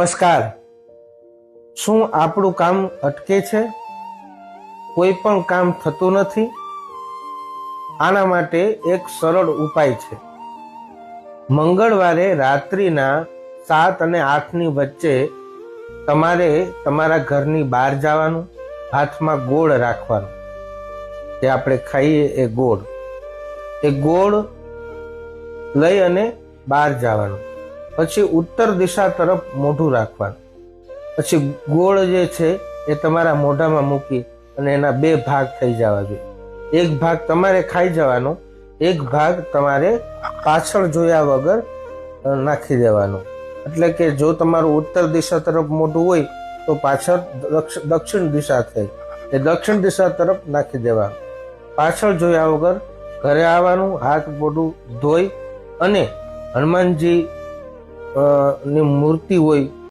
નમસ્કાર. શું આપણું કામ અટકે છે? કોઈ પણ કામ થતું નથી? આના માટે એક સરળ ઉપાય છે. મંગળવારે રાત્રિના સાત અને આઠની વચ્ચે તમારે તમારા ઘરની બહાર જવાનું, હાથમાં ગોળ રાખવાનું. જે આપણે ખાઈએ એ ગોળ. એ ગોળ લઈ અને બહાર જવાનું. પછી ઉત્તર દિશા તરફ મોઢું રાખવાનું. પછી ગોળ જે છે એ તમારા મોઢામાં મૂકી અને એના બે ભાગ થઈ જવા જોઈએ. એક ભાગ તમારે ખાઈ જવાનો, એક ભાગ તમારે પાછળ જોયા વગર નાખી દેવાનો. એટલે કે જો તમારું ઉત્તર દિશા તરફ મોઢું હોય, તો પાછળ દક્ષ- દક્ષિણ દિશા થઈ. એ દક્ષિણ દિશા તરફ નાખી દેવાનું. પાછળ જોયા વગર ઘરે આવવાનું, હાથ મોઢું ધોઈ અને હનુમાનજી ની મૂર્તિ હોય